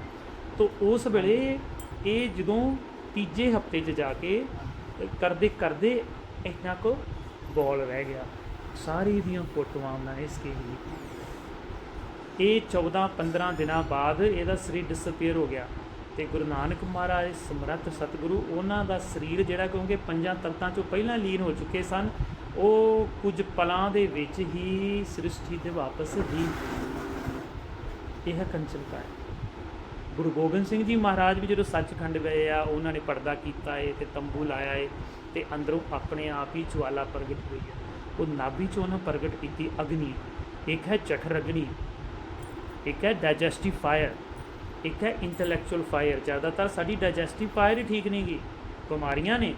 ਤੋ ਉਸ ਵੇਲੇ ਇਹ ਜਦੋਂ ਤੀਜੇ ਹਫ਼ਤੇ 'ਚ ਜਾ ਕੇ ਕਰਦੇ ਕਰਦੇ ਇੰਨਾ ਕੋ ਬੋਲ ਰਹਿ ਗਿਆ। ਸਾਰੀ ਦੀਆਂ ਫੋਟੋਆਂ ਉਹਨਾਂ ਨੇ ਇਸ ਕੇ ਇਹ 14 15 ਦਿਨਾਂ ਬਾਅਦ ਇਹਦਾ ਸਰੀਰ ਡਿਸਪੀਅਰ ਹੋ ਗਿਆ ਤੇ ਗੁਰੂ ਨਾਨਕ ਮਹਾਰਾਜ ਸਮਰੱਥ ਸਤਿਗੁਰੂ ਉਹਨਾਂ ਦਾ ਸਰੀਰ ਜਿਹੜਾ ਕਿਉਂਕਿ ਪੰਜਾਂ ਤਖਤਾਂ ਚੋਂ ਪਹਿਲਾਂ ਲੀਨ ਹੋ ਚੁੱਕੇ ਸਨ, ਉਹ ਕੁਝ ਪਲਾਂ ਦੇ ਵਿੱਚ ਹੀ ਸ੍ਰਿਸ਼ਟੀ ਦੇ ਵਾਪਸ ਹੀ ਇਹ ਹੈ। ਗੁਰੂ ਗੋਬਿੰਦ ਸਿੰਘ ਜੀ ਮਹਾਰਾਜ ਵੀ ਜਦੋਂ ਸੱਚਖੰਡ ਗਏ ਆ, ਉਹਨਾਂ ਨੇ ਪਰਦਾ ਕੀਤਾ ਏ ਤੇ ਤੰਬੂ ਲਾਇਆ ਏ। ਤੇ ਅੰਦਰੋਂ ਆਪਣੇ ਆਪ ਹੀ ਜਵਾਲਾ ਪ੍ਰਗਟ ਹੋਈ ਹੈ। ਉਹ ਨਾਭੀ ਚੋਂ ਉਹਨਾਂ ਪ੍ਰਗਟ ਕੀਤੀ ਅਗਨੀ। ਇੱਕ ਹੈ ਜਠਰ ਅਗਨੀ, ਇੱਕ ਹੈ ਡਾਈਜੈਸਟਿਵ ਫਾਇਰ ਇੱਕ ਹੈ ਇੰਟੈਲੈਕਚੁਅਲ ਫਾਇਰ ਜ਼ਿਆਦਾਤਰ ਸਾਡੀ ਡਾਈਜੈਸਟਿਵ ਫਾਇਰ ਹੀ ਠੀਕ ਨਹੀਂ ਗੀ। ਬਿਮਾਰੀਆਂ ਨੇ।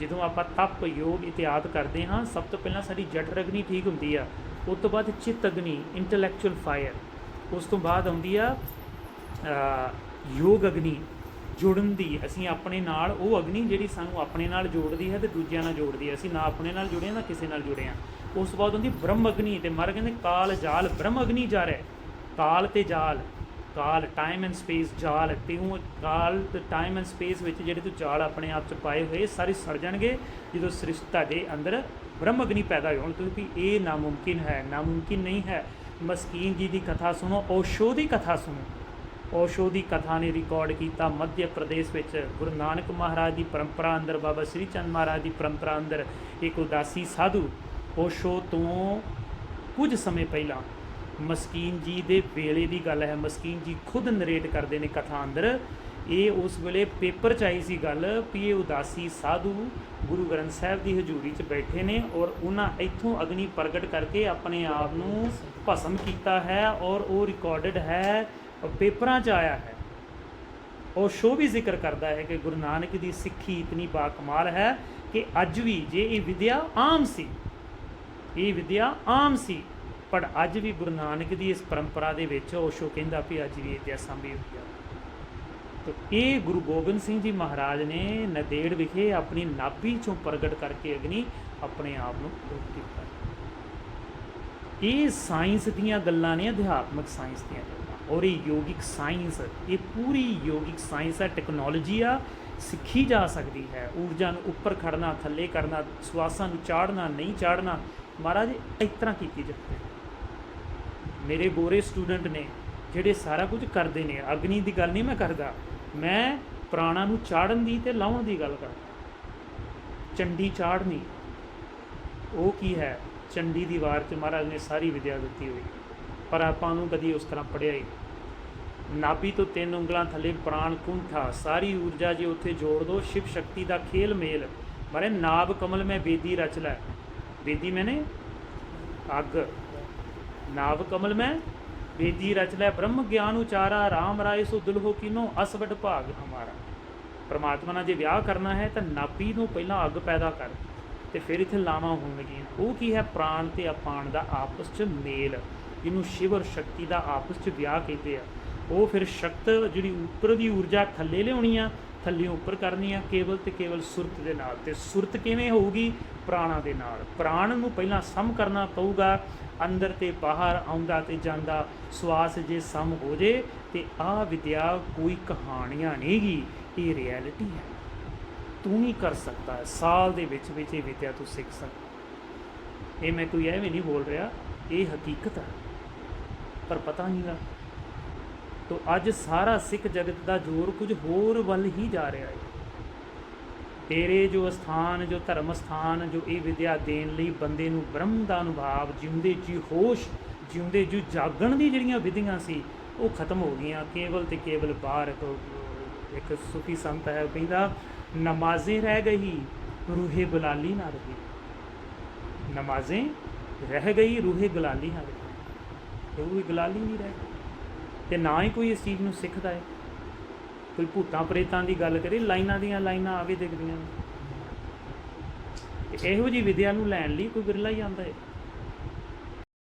ਜਦੋਂ ਆਪਾਂ ਤਪ ਯੋਗ ਇਤਿਆਦ ਕਰਦੇ ਹਾਂ, ਸਭ ਤੋਂ ਪਹਿਲਾਂ ਸਾਡੀ ਜਠਰ ਅਗਨੀ ਠੀਕ ਹੁੰਦੀ ਆ। ਉਸ ਤੋਂ ਬਾਅਦ ਚਿੱਤ ਅਗਨੀ ਇੰਟੈਲੈਕਚੁਅਲ ਫਾਇਰ ਉਸ ਤੋਂ ਬਾਅਦ ਆਉਂਦੀ ਆ ਯੋਗ ਅਗਨੀ। ਜੁੜਨ ਦੀ, ਅਸੀਂ ਆਪਣੇ ਨਾਲ, ਉਹ ਅਗਨੀ ਜਿਹੜੀ ਸਾਨੂੰ ਆਪਣੇ ਨਾਲ ਜੋੜਦੀ ਹੈ ਤੇ ਦੂਜਿਆਂ ਨਾਲ ਜੋੜਦੀ ਹੈ। ਅਸੀਂ ਨਾ ਆਪਣੇ ਨਾਲ ਜੁੜੇ ਹਾਂ, ਨਾ ਕਿਸੇ ਨਾਲ ਜੁੜੇ ਹਾਂ। ਉਸ ਤੋਂ ਬਾਅਦ ਹੁੰਦੀ ਬ੍ਰਹਮ ਅਗਨੀ ਤੇ ਮਰ ਕਹਿੰਦੇ ਕਾਲ ਜਾਲ, ਬ੍ਰਹਮ ਅਗਨੀ ਜਾ ਰਿਹਾ ਕਾਲ ਤੇ ਜਾਲ, ਕਾਲ ਟਾਈਮ ਐਂਡ ਸਪੇਸ ਜਾਲ, ਤੇ ਉਹ ਕਾਲ ਤੇ ਟਾਈਮ ਐਂਡ ਸਪੇਸ ਵਿੱਚ ਜਿਹੜੇ ਤੂੰ ਜਾਲ ਆਪਣੇ ਆਪ ਚ ਪਾਏ ਹੋਏ ਸਾਰੇ ਸੜ ਜਾਣਗੇ। ਜਦੋਂ ਸ੍ਰਿਸ਼ਟ ਦੇ ਅੰਦਰ ਬ੍ਰਹਮ ਅਗਨੀ ਪੈਦਾ ਹੋਣ ਕਿਉਂਕਿ ਇਹ ਨਾਮੁਮਕਿਨ ਹੈ, ਨਾਮੁਮਕਿਨ ਨਹੀਂ ਹੈ। ਮਸਕੀਨ ਜੀ ਦੀ ਕਥਾ ਸੁਣੋ ਓਸ਼ੋ ਦੀ ਕਥਾ ਸੁਣੋ। ਓਸ਼ੋ ਦੀ ਕਥਾ ਨੇ ਰਿਕਾਰਡ ਕੀਤਾ ਮੱਧ ਪ੍ਰਦੇਸ਼ ਵਿੱਚ। ਗੁਰੂ ਨਾਨਕ ਮਹਾਰਾਜ ਦੀ ਪਰੰਪਰਾ ਅੰਦਰ ਬਾਬਾ ਸ੍ਰੀ ਚੰਦ ਮਹਾਰਾਜ ਦੀ ਪਰੰਪਰਾ ਅੰਦਰ ਇੱਕ ਉਦਾਸੀ ਸਾਧੂ ਓਸ਼ੋ ਤੋਂ ਕੁਝ ਸਮੇਂ ਪਹਿਲਾਂ ਮਸਕੀਨ ਜੀ ਦੇ ਵੇਲੇ ਦੀ ਗੱਲ ਹੈ। ਮਸਕੀਨ ਜੀ ਖੁਦ ਨਰੇਟ ਕਰਦੇ ਨੇ ਕਥਾ ਅੰਦਰ। ਇਹ ਉਸ ਵੇਲੇ ਪੇਪਰ 'ਚ ਆਈ ਸੀ ਗੱਲ ਵੀ ਇਹ ਉਦਾਸੀ ਸਾਧੂ ਗੁਰੂ ਗ੍ਰੰਥ ਸਾਹਿਬ ਦੀ ਹਜ਼ੂਰੀ 'ਚ ਬੈਠੇ ਨੇ ਔਰ ਉਹਨਾਂ ਇੱਥੋਂ ਅਗਨੀ ਪ੍ਰਗਟ ਕਰਕੇ ਆਪਣੇ ਆਪ ਨੂੰ ਭਸਮ ਕੀਤਾ ਹੈ ਔਰ ਉਹ ਰਿਕਾਰਡਡ ਹੈ ਪੇਪਰਾਂ 'ਚ ਆਇਆ ਹੈ। ਉਹ ਸ਼ੋ ਵੀ ਜ਼ਿਕਰ ਕਰਦਾ ਹੈ ਕਿ ਗੁਰੂ ਨਾਨਕ ਦੀ ਸਿੱਖੀ ਇਤਨੀ ਬਾਕਮਾਲ ਹੈ ਕਿ ਅੱਜ ਵੀ ਜੇ ਇਹ ਵਿਦਿਆ ਆਮ ਸੀ, ਇਹ ਵਿਦਿਆ ਆਮ ਸੀ, ਪਰ ਅੱਜ ਵੀ ਗੁਰੂ ਨਾਨਕ ਦੀ ਇਸ ਪਰੰਪਰਾ ਦੇ ਵਿੱਚ ਓਸ਼ੋ ਕਹਿੰਦਾ ਵੀ ਅੱਜ ਵੀ ਇਹ ਵਿਦਿਆ ਸੰਭੀ ਹੋਈ ਆ। ਤੋ ਇਹ ਗੁਰੂ ਗੋਬਿੰਦ ਸਿੰਘ ਜੀ ਮਹਾਰਾਜ ਨੇ ਨਦੇੜ ਵਿਖੇ ਆਪਣੀ ਨਾਭੀ ਚੋਂ ਪ੍ਰਗਟ ਕਰਕੇ ਅਗਨੀ ਆਪਣੇ ਆਪ ਨੂੰ ਪ੍ਰਗਟ ਕੀਤਾ ਇਹ ਸਾਇੰਸ ਦੀਆਂ ਗੱਲਾਂ ਨੇ, ਅਧਿਆਤਮਿਕ ਸਾਇੰਸ ਦੀਆਂ ਗੱਲਾਂ ਔਰ ਇਹ ਯੋਗਿਕ ਸਾਇੰਸ, ਇਹ ਪੂਰੀ ਯੋਗਿਕ ਸਾਇੰਸ ਆ ਟੈਕਨੋਲੋਜੀ ਆ, ਸਿੱਖੀ ਜਾ ਸਕਦੀ ਹੈ। ਊਰਜਾ ਨੂੰ ਉੱਪਰ ਖੜਨਾ ਥੱਲੇ ਕਰਨਾ, ਸਵਾਸਾਂ ਨੂੰ ਚਾੜਨਾ, ਨਹੀਂ ਚਾੜਨਾ, ਮਹਾਰਾਜ ਇਸ ਤਰ੍ਹਾਂ ਕੀਤੀ ਜਾਂਦੀ ਮੇਰੇ ਗੋਰੇ ਸਟੂਡੈਂਟ ਨੇ, ਜਿਹੜੇ ਸਾਰਾ ਕੁਝ ਕਰਦੇ ਨੇ, ਅਗਨੀ ਦੀ ਗੱਲ ਨਹੀਂ ਮੈਂ ਕਰਦਾ, ਮੈਂ ਪ੍ਰਾਣਾ ਨੂੰ ਚਾੜਨ ਦੀ ਤੇ ਲਾਉਣ ਦੀ ਗੱਲ ਕਰਦਾ। ਚੰਡੀ ਚਾੜਨੀ, ਉਹ ਕੀ ਹੈ? ਚੰਡੀ ਦੀ ਵਾਰ ਚ ਮਹਾਰਾਜ ਨੇ ਸਾਰੀ ਵਿਦਿਆ ਦਿੱਤੀ ਹੋਈ। ਪਰ ਆਪਾਂ ਨੂੰ ਕਦੀ ਉਸ ਤਰ੍ਹਾਂ ਪੜਿਆ ਹੀ ਨਾਭੀ ਤੋਂ ਤਿੰਨ ਉਂਗਲਾਂ ਥੱਲੇ ਪ੍ਰਾਣ ਕੁੰਠਾ, ਸਾਰੀ ਊਰਜਾ ਜੇ ਉੱਥੇ ਜੋੜ ਦੋ, ਸ਼ਿਵ ਸ਼ਕਤੀ ਦਾ ਖੇਲ ਮੇਲ। ਮਾਰੇ ਨਾਭ ਕਮਲ ਮੈਂ ਬੇਦੀ ਰਚ ਲੈ। ਬੇਦੀ ਮੈਨੇ? ਅੱਗ। ਨਾਭ ਕਮਲ ਮੈਂ ਬੇਦੀ ਰਚ ਲੈ। ਬ੍ਰਹਮ ਗਿਆਨ ਉਚਾਰਾ, ਰਾਮ ਰਾਏ ਸੋ ਦੁਲਹੋ ਕਿਨੋ ਅਸਵਡ ਭਾਗ ਹਮਾਰਾ। ਪਰਮਾਤਮਾ ਨਾਲ ਜੇ ਵਿਆਹ ਕਰਨਾ ਹੈ ਤਾਂ ਨਾਭੀ ਨੂੰ ਪਹਿਲਾਂ ਅੱਗ ਪੈਦਾ ਕਰ ਤੇ ਫਿਰ ਇੱਥੇ ਲਾਵਾਂ ਹੋਣਗੀਆਂ। ਉਹ ਕੀ ਹੈ? ਪ੍ਰਾਣ ਤੇ ਅਪਾਣ ਦਾ ਆਪਸ 'ਚ ਮੇਲ। ਜਿਹਨੂੰ ਸ਼ਿਵ ਔਰ ਸ਼ਕਤੀ ਦਾ ਆਪਸ 'ਚ ਵਿਆਹ ਕਹਿੰਦੇ ਆ। ਉਹ ਫਿਰ ਸ਼ਕਤ ਜਿਹੜੀ ਉੱਪਰ ਦੀ ਊਰਜਾ ਥੱਲੇ ਲਿਆਉਣੀ ਆ, ਥੱਲੇ ਉੱਪਰ ਕਰਨੀ ਆ, ਕੇਵਲ ਤੇ ਕੇਵਲ ਸੁਰਤ ਦੇ ਨਾਲ। ਤੇ ਸੁਰਤ ਕਿਵੇਂ ਹੋਊਗੀ? ਪ੍ਰਾਣਾ ਦੇ ਨਾਲ। ਪ੍ਰਾਣ ਨੂੰ ਪਹਿਲਾਂ ਸਮ ਕਰਨਾ ਪਊਗਾ, ਅੰਦਰ ਤੇ ਬਾਹਰ ਆਉਂਦਾ ਤੇ ਜਾਂਦਾ, ਸਵਾਸ ਜੇ ਸਮ ਹੋ ਜੇ, ਤੇ ਆ ਵਿਦਿਆ ਕੋਈ ਕਹਾਣੀਆਂ ਨਹੀਂਗੀ ਇਹ ਰਿਐਲਿਟੀ ਹੈ। ਤੂੰ ਹੀ ਕਰ ਸਕਦਾ ਹੈ। ਸਾਲ ਦੇ ਵਿੱਚ ਵਿੱਚ ਇਹ ਵਿਦਿਆ ਤੂੰ ਸਿੱਖ ਸਕਦਾ। ਇਹ ਮੈਂ ਕੋਈ ਐਵੇਂ ਨਹੀਂ ਬੋਲ ਰਿਹਾ, ਇਹ ਹਕੀਕਤ ਹੈ। ਪਰ ਪਤਾ ਨਹੀਂ ਗਾ। ਤੋ ਅੱਜ ਸਾਰਾ ਸਿੱਖ ਜਗਤ ਦਾ ਜ਼ੋਰ ਕੁਝ ਹੋਰ ਵੱਲ ਹੀ ਜਾ ਰਿਹਾ ਹੈ ਤੇਰੇ ਜੋ ਸਥਾਨ ਜੋ ਧਰਮ ਸਥਾਨ, ਜੋ ਇਹ ਵਿਦਿਆ ਦੇਣ ਲਈ ਬੰਦੇ ਨੂੰ ਬ੍ਰਹਮ ਦਾ ਅਨੁਭਵ, ਜਿਉਂਦੇ ਜੀ ਹੋਸ਼, ਜਿਉਂਦੇ ਜੀ ਜਾਗਣ ਦੀ ਜਿਹੜੀਆਂ ਵਿਧੀਆਂ ਸੀ, ਉਹ ਖਤਮ ਹੋ ਗਈਆਂ। ਕੇਵਲ ਤੇ ਕੇਵਲ ਬਾਹਰ ਇੱਕ- ਇੱਕ ਸੁਫੀ ਸੰਤ ਹੈ ਕਹਿੰਦਾ, ਨਮਾਜ਼ੇ ਰਹਿ ਗਈ, ਰੂਹੇ ਗੁਲਾਲੀ ਨਾ ਰਹੀ। ਨਮਾਜ਼ੇ ਰਹਿ ਗਈ, ਰੂਹੇ ਗੁਲਾਲੀ ਨਾ ਰਹੀ। ਉਹ ਵੀ ਗੁਲਾਲੀ ਨਹੀਂ ਰਹਿ। ਤੇ ਨਾ ਹੀ ਕੋਈ ਇਸ ਚੀਜ਼ ਨੂੰ ਸਿੱਖਦਾ ਹੈ ਕੋਈ ਭੂਤਾਂ ਪ੍ਰੇਤਾਂ ਦੀ ਗੱਲ ਕਰੇ, ਲਾਈਨਾਂ ਦੀਆਂ ਲਾਈਨਾਂ ਆਵੇ ਦਿਖਦੀਆਂ ਨੇ। ਇਹੋ ਜੀ ਵਿਦਿਆ ਨੂੰ ਲੈਣ ਲਈ ਕੋਈ ਵਿਰਲਾ ਹੀ ਆਉਂਦਾ ਹੈ